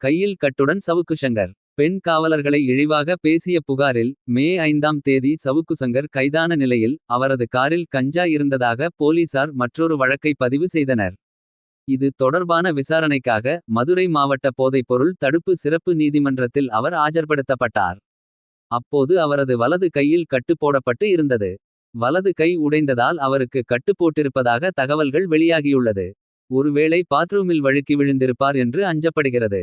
கையில் கட்டுடன் சவுக்குசங்கர் பெண் காவலர்களை இழிவாக பேசிய புகாரில். மே ஐந்தாம் தேதி சவுக்குசங்கர் கைதான நிலையில். அவரது காரில் கஞ்சா இருந்ததாக போலீசார் மற்றொரு வழக்கை பதிவு செய்தனர். இது தொடர்பான விசாரணைக்காக மதுரை மாவட்ட போதைப்பொருள் தடுப்பு சிறப்பு நீதிமன்றத்தில் அவர் ஆஜர்படுத்தப்பட்டார். அப்போது அவரது வலது கையில் கட்டு போடப்பட்டு இருந்தது. வலது கை உடைந்ததால் அவருக்கு கட்டு போட்டிருப்பதாக தகவல்கள் வெளியாகியுள்ளது. ஒருவேளை பாத்ரூமில் வழுக்கி விழுந்திருப்பார் என்று அஞ்சப்படுகிறது.